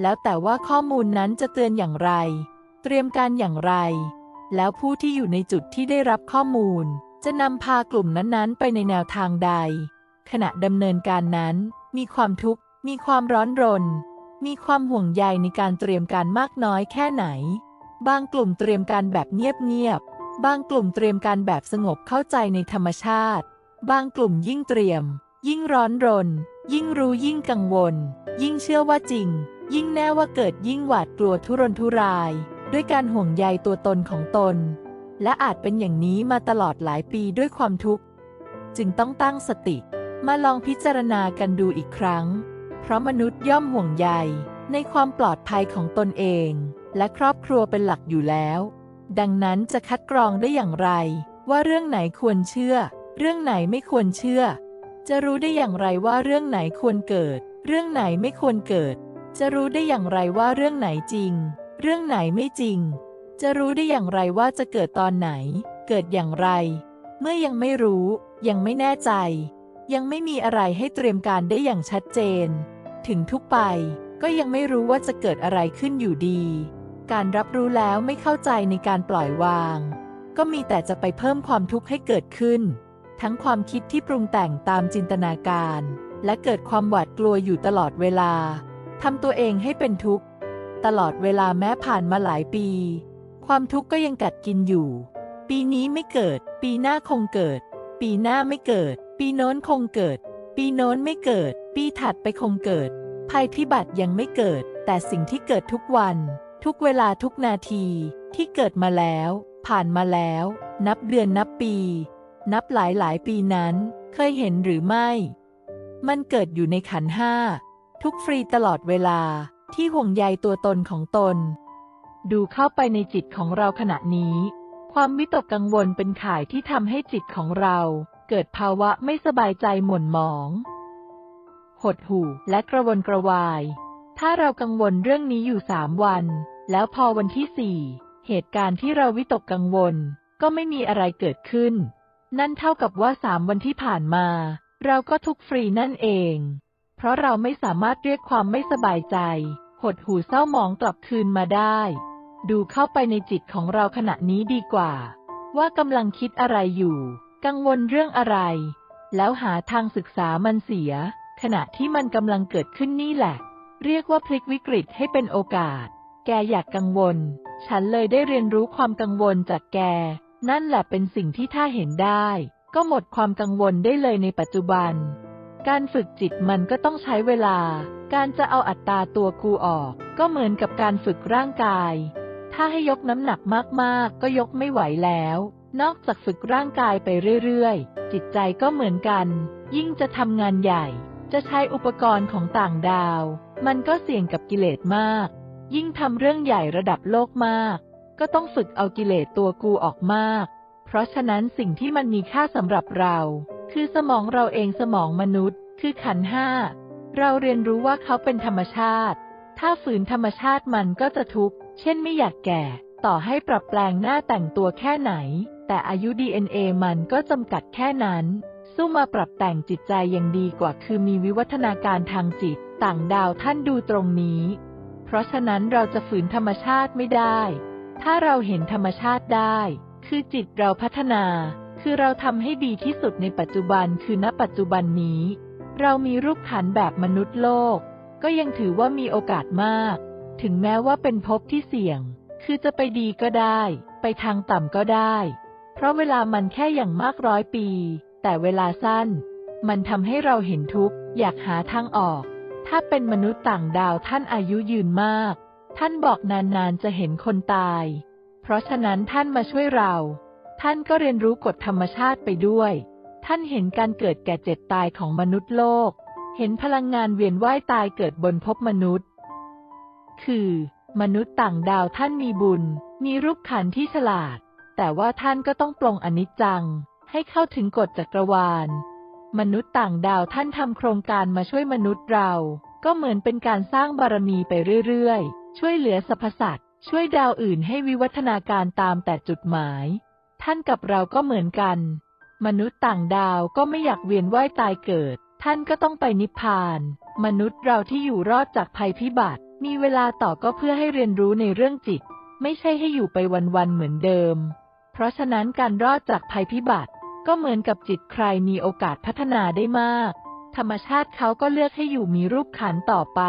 แล้วแต่ว่าข้อมูลนั้นจะเตือนอย่างไร เตรียมการอย่างไร แล้วผู้ที่อยู่ในจุดที่ได้รับข้อมูล จะนำพากลุ่มนั้นๆ ไปในแนวทางใด ขณะดำเนินการนั้น มีความทุกข์ มีความร้อนรน มีความห่วงใยในการเตรียมการมากน้อยแค่ไหน บางกลุ่มเตรียมการแบบเงียบๆ บางกลุ่มเตรียมการแบบสงบเข้าใจในธรรมชาติ บางกลุ่มยิ่งเตรียม ยิ่งร้อนรน ยิ่งรู้ยิ่งกังวล ยิ่งเชื่อว่าจริง ยิ่งแน่ว่าเกิดยิ่งหวาดกลัวทุรนทุราย ด้วยการห่วงใยตัวตนของตน และอาจเป็นอย่างนี้มาตลอดหลายปีด้วยความทุกข์ จึงต้องตั้งสติ มาลองพิจารณากันดูอีกครั้ง เพราะมนุษย์ย่อมห่วงใยในความปลอดภัยของตนเอง และครอบครัวเป็นหลักอยู่แล้ว ดังนั้นจะคัดกรองได้อย่างไร ว่าเรื่องไหนควรเชื่อ เรื่องไหนไม่ควรเชื่อ จะรู้ได้อย่างไรว่าเรื่องไหนควรเกิด เรื่องไหนไม่ควรเกิด จะรู้ได้อย่างไรว่าเรื่องไหนจริง เรื่องไหนไม่จริง จะรู้ได้อย่างไรว่าจะเกิดตอนไหน เกิดอย่างไร เมื่อยังไม่รู้ ยังไม่แน่ใจ ยังไม่มีอะไรให้เตรียมการได้อย่างชัดเจน ถึงทุกไปก็ยังไม่รู้ว่าจะเกิดอะไรขึ้นอยู่ดี การรับรู้แล้วไม่เข้าใจในการปล่อยวาง ก็มีแต่จะไปเพิ่มความทุกข์ให้เกิดขึ้น ทั้งความคิดที่ปรุงแต่งตามจินตนาการ และเกิดความหวาดกลัวอยู่ตลอดเวลา ทำตัวเองให้เป็นทุกข์ ตลอดเวลาแม้ผ่านมาหลายปี ความทุกข์ก็ยังกัดกินอยู่ ปีนี้ไม่เกิด ปีหน้าคงเกิด ปีหน้าไม่เกิด ปีโน้นคงเกิด ปีโน้นไม่เกิด ปีถัดไปคงเกิด ภัยพิบัติยังไม่เกิด แต่สิ่งที่เกิดทุกวัน ทุกเวลาทุกนาที ที่เกิดมาแล้ว ผ่านมาแล้ว นับเดือนนับปี นับหลายหลายปีนั้น เคยเห็นหรือไม่ มันเกิดอยู่ในขันห้า ทุกฟรีตลอดเวลาที่ห่วงใยตัวตนของตน ดูเข้าไปในจิตของเราขณะนี้ ความวิตกกังวลเป็นข่ายที่ทำให้จิตของเรา เกิดภาวะไม่สบายใจหม่นหมอง หดหู่และกระวนกระวาย ถ้าเรากังวลเรื่องนี้อยู่สามวัน แล้วพอวันที่สี่เหตุการณ์ที่เราวิตกกังวล ก็ไม่มีอะไรเกิดขึ้น นั่นเท่ากับว่าสามวันที่ผ่านมา เราก็ทุกฟรีนั่นเอง เพราะเราไม่สามารถเรียกความไม่สบายใจ หดหูเศร้าหมองกลับคืนมาได้ ดูเข้าไปในจิตของเราขณะนี้ดีกว่า ว่ากำลังคิดอะไรอยู่ กังวลเรื่องอะไร แล้วหาทางศึกษามันเสีย ขณะที่มันกำลังเกิดขึ้นนี่แหละ เรียกว่าพลิกวิกฤตให้เป็นโอกาส แกอยากกังวล ฉันเลยได้เรียนรู้ความกังวลจากแก นั่นแหละเป็นสิ่งที่ถ้าเห็นได้ ก็หมดความกังวลได้เลยในปัจจุบัน การฝึกจิตมันก็ต้องใช้เวลา การจะเอาอัตตาตัวกูออก ก็เหมือนกับการฝึกร่างกาย ถ้าให้ยกน้ำหนักมากๆ ก็ยกไม่ไหวแล้ว นอกจากฝึกร่างกายไปเรื่อยๆ จิตใจก็เหมือนกัน ยิ่งจะทำงานใหญ่ จะใช้อุปกรณ์ของต่างดาว มันก็เสี่ยงกับกิเลสมาก ยิ่งทำเรื่องใหญ่ระดับโลกมาก ก็ต้องฝึกเอากิเลสตัวกูออกมาก เพราะฉะนั้นสิ่งที่มันมีค่าสำหรับเรา คือสมองเราเองสมองมนุษย์ คือขันห้า เราเรียนรู้ว่าเขาเป็นธรรมชาติ ถ้าฝืนธรรมชาติมันก็จะทุกข์ เช่นไม่อยากแก่ ต่อให้ปรับแปลงหน้าแต่งตัวแค่ไหน แต่อายุ DNA มันก็จำกัดแค่นั้น สู้มาปรับแต่งจิตใจยังดีกว่าคือมีวิวัฒนาการทางจิต ต่างดาวท่านดูตรงนี้ เพราะฉะนั้นเราจะฝืนธรรมชาติไม่ได้ ถ้าเราเห็นธรรมชาติได้ คือจิตเราพัฒนา คือเราทำให้ดีที่สุดในปัจจุบันคือณปัจจุบันนี้ เรามีรูปขันแบบมนุษย์โลก ก็ยังถือว่ามีโอกาสมาก ถึงแม้ว่าเป็นภพที่เสี่ยง คือจะไปดีก็ได้ ไปทางต่ำก็ได้ เพราะเวลามันแค่อย่างมากร้อยปี แต่เวลาสั้น มันทำให้เราเห็นทุกข์อยากหาทางออก ถ้าเป็นมนุษย์ต่างดาวท่านอายุยืนมาก ท่านบอกนานๆจะเห็นคนตาย เพราะฉะนั้นท่านมาช่วยเรา ท่านก็เรียนรู้กฎธรรมชาติไปด้วย ท่านเห็นการเกิดแก่เจ็บตายของมนุษย์โลก เห็นพลังงานเวียนว่ายตายเกิดบนภพมนุษย์ คือ มนุษย์ต่างดาวท่านมีบุญ มีรูปขันที่ฉลาด แต่ว่าท่านก็ต้องปลงอนิจจัง ให้เข้าถึงกฎจักรวาล มนุษย์ต่างดาวท่านทำโครงการมาช่วยมนุษย์เรา ก็เหมือนเป็นการสร้างบารมีไปเรื่อยๆ ช่วยเหลือสรรพสัตว์ ช่วยดาวอื่นให้วิวัฒนาการตามแต่จุดหมาย ท่านกับเราก็เหมือนกัน มนุษย์ต่างดาวก็ไม่อยากเวียนว่ายตายเกิด ท่านก็ต้องไปนิพพาน มนุษย์เราที่อยู่รอดจากภัยพิบัติ มีเวลาต่อก็เพื่อให้เรียนรู้ในเรื่องจิต ไม่ใช่ให้อยู่ไปวันๆเหมือนเดิม เพราะฉะนั้นการรอดจากภัยพิบัติ ก็เหมือนกับจิตใครมีโอกาสพัฒนาได้มาก ธรรมชาติเขาก็เลือกให้อยู่มีรูปขันต่อไป